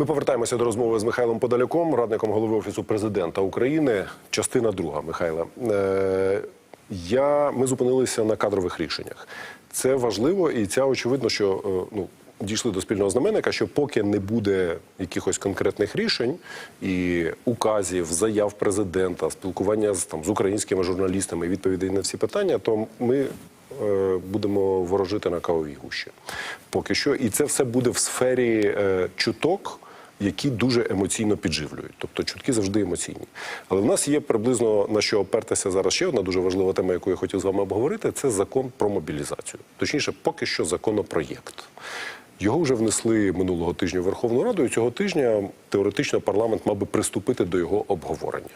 Ми повертаємося до розмови з Михайлом Подаляком, радником голови офісу президента України. Частина друга, Михайла. Е, я, ми зупинилися на кадрових рішеннях. Це важливо, і це очевидно, що е, ну. Дійшли до спільного знаменника, що поки не буде якихось конкретних рішень і указів, заяв президента, спілкування з там з українськими журналістами, відповідей на всі питання, то ми е, будемо ворожити на кавовій гущі. Поки що, і це все буде в сфері чуток, які дуже емоційно підживлюють. Тобто чутки завжди емоційні. Але в нас є приблизно на що опертися зараз ще одна дуже важлива тема, яку я хотів з вами обговорити. Це закон про мобілізацію. Точніше, поки що законопроєкт. Його вже внесли минулого тижня в Верховну Раду, і цього тижня теоретично парламент мав би приступити до його обговорення.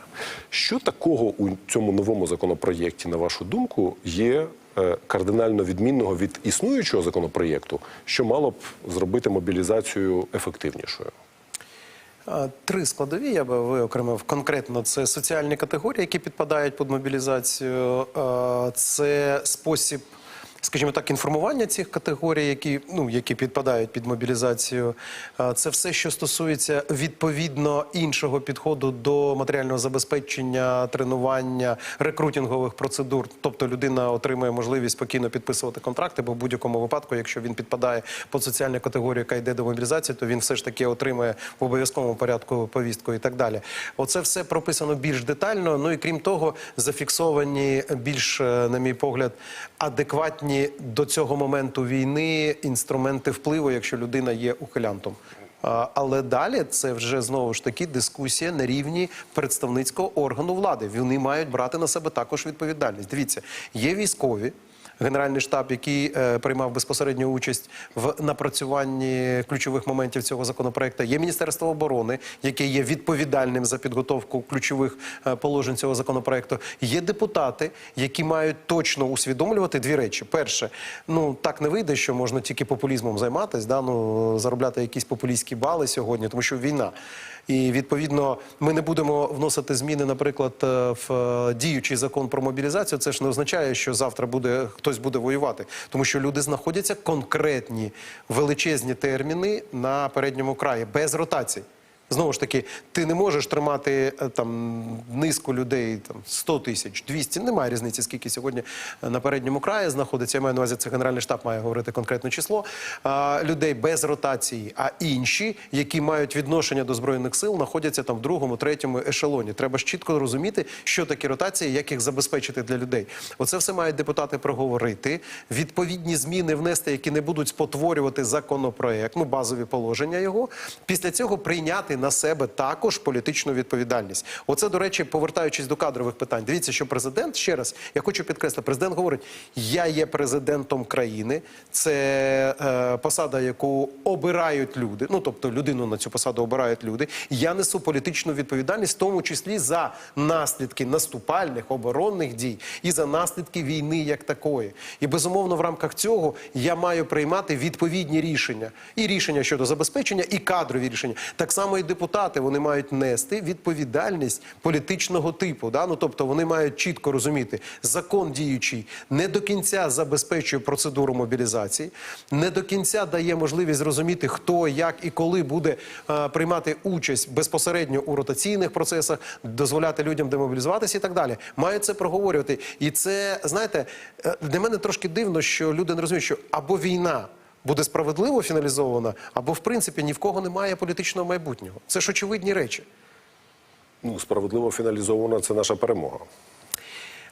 Що такого у цьому новому законопроєкті, на вашу думку, є е, кардинально відмінного від існуючого законопроєкту, що мало б зробити мобілізацію ефективнішою? А, Три складові я би виокремив конкретно. Це соціальні категорії, які підпадають під мобілізацію. Це спосіб, скажімо так, інформування цих категорій, які, ну, які підпадають під мобілізацію. Це все, що стосується відповідно іншого підходу до матеріального забезпечення, тренування, рекрутингових процедур. Тобто людина отримує можливість спокійно підписувати контракти, бо в будь-якому випадку, якщо він підпадає під соціальну категорію, яка йде до мобілізації, то він все ж таки отримує в обов'язковому порядку повістку і так далі. Оце все прописано більш детально. Ну і крім того, зафіксовані більш, е, на мій погляд, адекватні до цього моменту війни інструменти впливу, якщо людина є ухилянтом. Але далі це вже знову ж таки дискусія на рівні представницького органу влади. Вони мають брати на себе також відповідальність. Дивіться, є військові. Генеральний штаб, який е, приймав безпосередню участь в напрацюванні ключових моментів цього законопроекту, є Міністерство оборони, яке є відповідальним за підготовку ключових е, положень цього законопроекту. Є депутати, які мають точно усвідомлювати дві речі: перше, ну так не вийде, що можна тільки популізмом займатися, да ну заробляти якісь популістські бали сьогодні, тому що війна. І відповідно ми не будемо вносити зміни, наприклад, е, в діючий закон про мобілізацію. Це ж не означає, що завтра буде хтось буде воювати, тому що люди знаходяться конкретні величезні терміни на передньому краї без ротацій. Знову ж таки, ти не можеш тримати е, там низку людей, там 100 тисяч, 200, немає різниці, скільки сьогодні е, на передньому краї знаходиться. Я маю на увазі, це генеральний штаб має говорити конкретне число людей без ротації, а інші, які мають відношення до збройних сил, знаходяться там в другому, третьому ешелоні. Треба ж чітко розуміти, що таке ротація, як їх забезпечити для людей. Оце все мають депутати проговорити. Відповідні зміни внести, які не будуть спотворювати законопроект, ну базові положення його. Після цього прийняти на себе також політичну відповідальність. Оце, до речі, повертаючись до кадрових питань. Дивіться, що президент ще раз я хочу підкреслити, президент говорить: я є президентом країни, це е, посада, яку обирають люди. Ну тобто людину на цю посаду обирають люди. Я несу політичну відповідальність, в тому числі за наслідки наступальних оборонних дій і за наслідки війни як такої. І безумовно, в рамках цього я маю приймати відповідні рішення і рішення щодо забезпечення, і кадрові рішення. Так само і депутати вони мають нести відповідальність політичного типу. Да? Ну, тобто вони мають чітко розуміти, закон діючий не до кінця забезпечує процедуру мобілізації, не до кінця дає можливість зрозуміти, хто, як і коли буде е, приймати участь безпосередньо у ротаційних процесах, дозволяти людям демобілізуватися і так далі. Мають це проговорювати. І це знаєте, е, для мене трошки дивно, що люди не розуміють, що або війна буде справедливо фіналізована, або в принципі ні в кого немає політичного майбутнього. Це ж очевидні речі. Ну, справедливо фіналізована це наша перемога.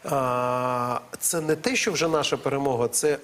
А, Це не те, що вже наша перемога, це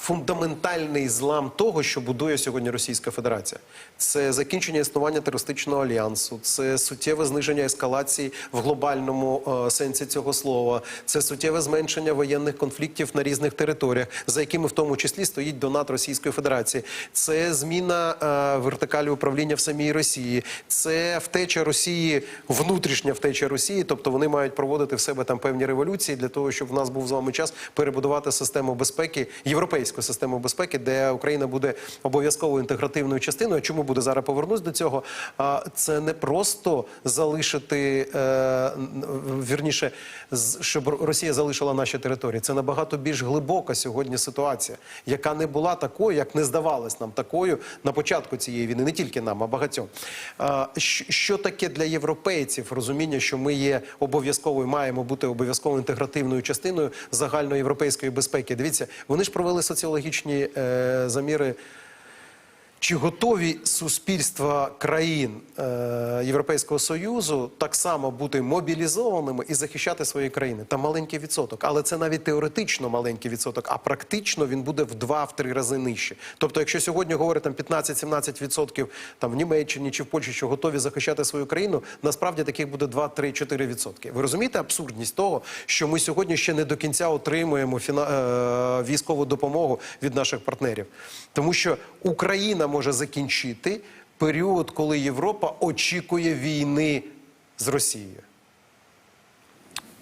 фундаментальний злам того, що будує сьогодні Російська Федерація. Це закінчення існування терористичного альянсу, це суттєве зниження ескалації в глобальному е, сенсі цього слова, це суттєве зменшення воєнних конфліктів на різних територіях, за якими в тому числі стоїть донат Російської Федерації. Це зміна е, вертикалі управління в самій Росії, це втеча Росії, внутрішня втеча Росії, тобто вони мають проводити в себе там певні революції для того, щоб в нас був з вами час перебудувати систему безпеки європейську. Європейську систему безпеки, де Україна буде обов'язково інтегративною частиною. Чому буде зараз повернусь до цього? А це не просто залишити е, вірніше, щоб Росія залишила наші території. Це набагато більш глибока сьогодні ситуація, яка не була такою, як не здавалась нам такою на початку цієї війни, не тільки нам, а багатьом. Що таке для європейців розуміння, що ми є обов'язковою, маємо бути обов'язково інтегративною частиною загальноєвропейської безпеки? Дивіться, вони ж провели соціологічні е, заміри. Чи готові суспільства країн е, Європейського союзу так само бути мобілізованими і захищати свої країни? Там маленький відсоток, але це навіть теоретично маленький відсоток, а практично він буде в два-три рази нижче. Тобто, якщо сьогодні говорять там 15-17 відсотків там в Німеччині чи в Польщі, що готові захищати свою країну, насправді таких буде 2-3-4 відсотки. Ви розумієте абсурдність того, що ми сьогодні ще не до кінця отримуємо фіна... е, військову допомогу від наших партнерів, тому що Україна може закінчити період, коли Європа очікує війни з Росією.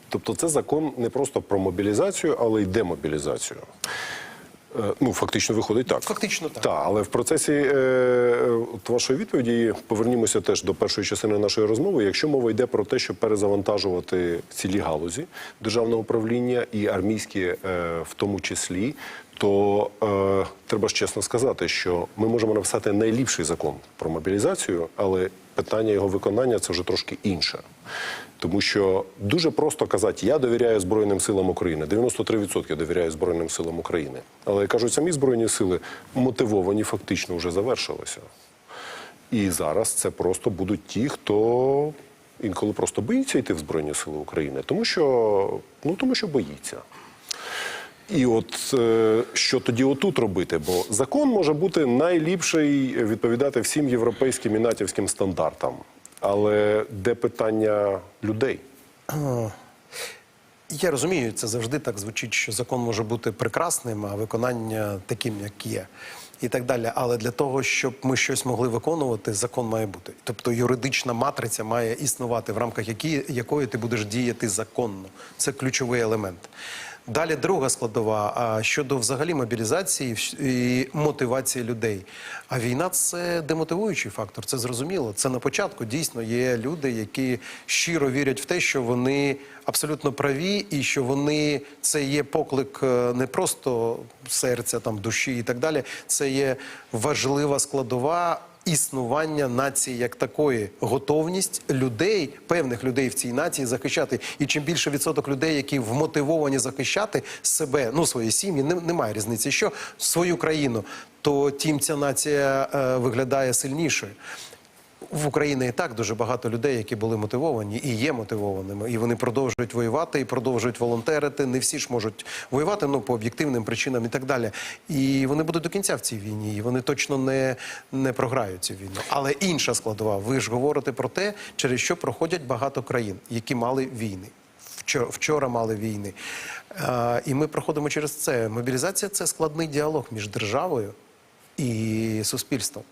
Тобто це закон не просто про мобілізацію, але й демобілізацію. Е, Ну, фактично виходить так. Фактично так. Так, але в процесі е, е, от вашої відповіді повернімося теж до першої частини нашої розмови. Якщо мова йде про те, щоб перезавантажувати цілі галузі державного управління і армійські, е, в тому числі, то е, треба ж чесно сказати, що ми можемо написати найліпший закон про мобілізацію, але питання його виконання це вже трошки інше. Тому що дуже просто казати, я довіряю Збройним силам України. 93% довіряю Збройним силам України. Але як кажуть, самі Збройні сили мотивовані фактично вже завершилися. І зараз це просто будуть ті, хто інколи просто боїться йти в Збройні Сили України, тому що, ну, тому що боїться. І от е, що тоді отут робити? Бо закон може бути найліпший, відповідати всім європейським і натівським стандартам. Але де питання людей? Я розумію, це завжди так звучить, що закон може бути прекрасним, а виконання таким, як є. І так далі. Але для того, щоб ми щось могли виконувати, закон має бути. Тобто юридична матриця має існувати, в рамках які, якої ти будеш діяти законно. Це ключовий елемент. Далі друга складова щодо взагалі мобілізації і мотивації людей. А війна це демотивуючий фактор, це зрозуміло. Це на початку дійсно є люди, які щиро вірять в те, що вони абсолютно праві, і що вони це є поклик е, не просто серця, там душі і так далі. Це є важлива складова існування нації як такої, готовність людей, певних людей в цій нації захищати. І чим більше відсоток людей, які вмотивовані захищати себе, ну свої сім'ї, не- немає різниці, що свою країну, то тим ця нація е, виглядає сильнішою. В Україні і так дуже багато людей, які були мотивовані і є мотивованими, і вони продовжують воювати і продовжують волонтерити. Не всі ж можуть воювати ну по об'єктивним причинам і так далі. І вони будуть до кінця в цій війні, і вони точно не, не програють цю війну. Але інша складова, ви ж говорите про те, через що проходять багато країн, які мали війни. Вчора, вчора мали війни. А, і ми проходимо через це. Мобілізація це складний діалог між державою і суспільством.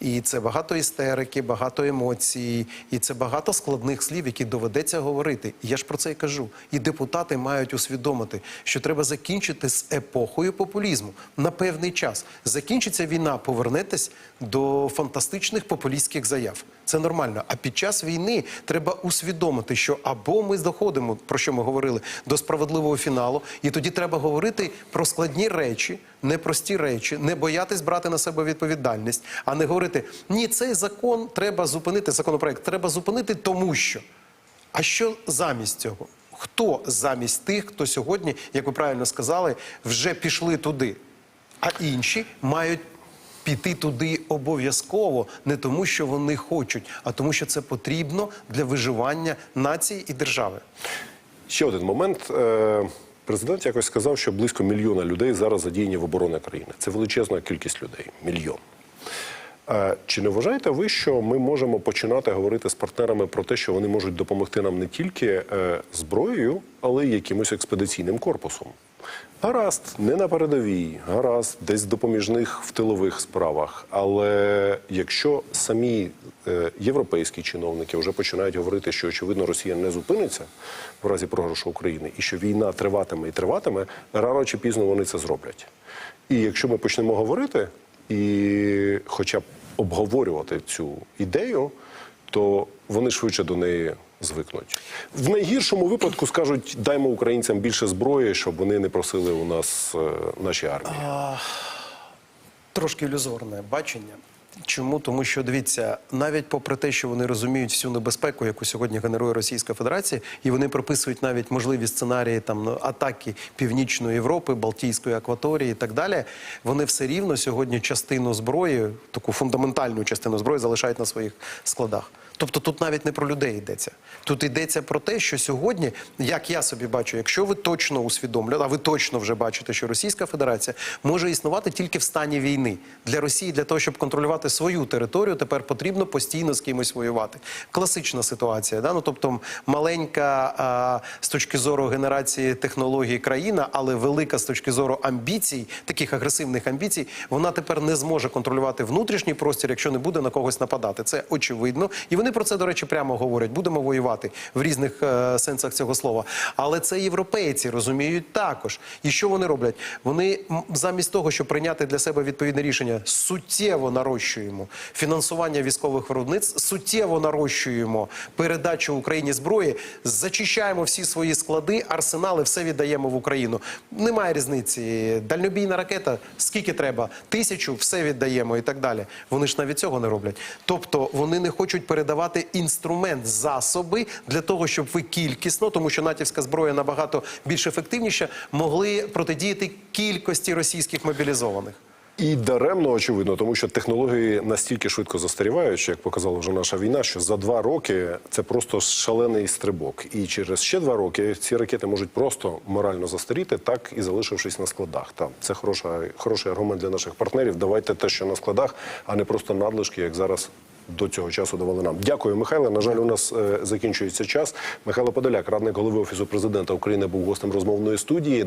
І це багато істерики, багато емоцій, і це багато складних слів, які доведеться говорити. Я ж про це і кажу. І депутати мають усвідомити, що треба закінчити з епохою популізму на певний час. Закінчиться війна, повернетесь до фантастичних популістських заяв. Це нормально. А під час війни треба усвідомити, що або ми доходимо, про що ми говорили, до справедливого фіналу, і тоді треба говорити про складні речі, непрості речі, не боятись брати на себе відповідальність, а не говорити ні, цей закон треба зупинити, законопроект треба зупинити, тому що. А що замість цього? Хто замість тих, хто сьогодні, як ви правильно сказали, вже пішли туди, а інші мають піти туди обов'язково, не тому, що вони хочуть, а тому, що це потрібно для виживання нації і держави. Ще один момент. Е, Президент якось сказав, що близько мільйона людей зараз задіяні в обороні країни. Це величезна кількість людей. Мільйон. Чи не вважаєте ви, що ми можемо починати говорити з партнерами про те, що вони можуть допомогти нам не тільки е, зброєю, але й якимось експедиційним корпусом? Гаразд, не на передовій, гаразд, десь допоміжних в тилових справах. Але якщо самі е, європейські чиновники вже починають говорити, що очевидно Росія не зупиниться в разі програшу України, і що війна триватиме і триватиме, рано чи пізно вони це зроблять. І якщо ми почнемо говорити і хоча б обговорювати цю ідею, то вони швидше до неї звикнуть. В найгіршому випадку скажуть, даймо українцям більше зброї, щоб вони не просили у нас е, наші армії. Трошки ілюзорне бачення. Чому? Тому що дивіться, навіть попри те, що вони розуміють всю небезпеку, яку сьогодні генерує Російська Федерація, і вони прописують навіть можливі сценарії там ну, атаки Північної Європи, Балтійської акваторії і так далі. Вони все рівно сьогодні частину зброї, таку фундаментальну частину зброї, залишають на своїх складах. Тобто тут навіть не про людей йдеться. Тут йдеться про те, що сьогодні, як я собі бачу, якщо ви точно усвідомлюєте, а ви точно вже бачите, що Російська Федерація може існувати тільки в стані війни для Росії, для того, щоб контролювати свою територію, тепер потрібно постійно з кимось воювати. Класична ситуація, да? ну тобто маленька а, з точки зору генерації технологій країна, але велика з точки зору амбіцій, таких агресивних амбіцій, вона тепер не зможе контролювати внутрішній простір, якщо не буде на когось нападати. Це очевидно, і вони про це, до речі, прямо говорять. Будемо воювати в різних е, сенсах цього слова. Але це європейці розуміють також. І що вони роблять? Вони замість того, щоб прийняти для себе відповідне рішення, суттєво нарощуємо фінансування військових виробництв, суттєво нарощуємо передачу Україні зброї, зачищаємо всі свої склади, арсенали, все віддаємо в Україну. Немає різниці. Дальнобійна ракета, скільки треба, тисячу, все віддаємо і так далі. Вони ж навіть цього не роблять. Тобто вони не хочуть передавати інструмент, засоби для того, щоб ви кількісно, тому що натівська зброя набагато більш ефективніша, могли протидіяти кількості російських мобілізованих. І даремно очевидно, тому що технології настільки швидко застарівають, як показала вже наша війна, що за два роки це просто шалений стрибок. І через ще два роки ці ракети можуть просто морально застаріти, так і залишившись на складах. Там це хороша, хороший аргумент для наших партнерів. Давайте те, що на складах, а не просто надлишки, як зараз. До цього часу давали нам. Дякую, Михайло. На жаль, у нас е, закінчується час. Михайло Подоляк, радник голови офісу президента України, був гостем розмовної студії.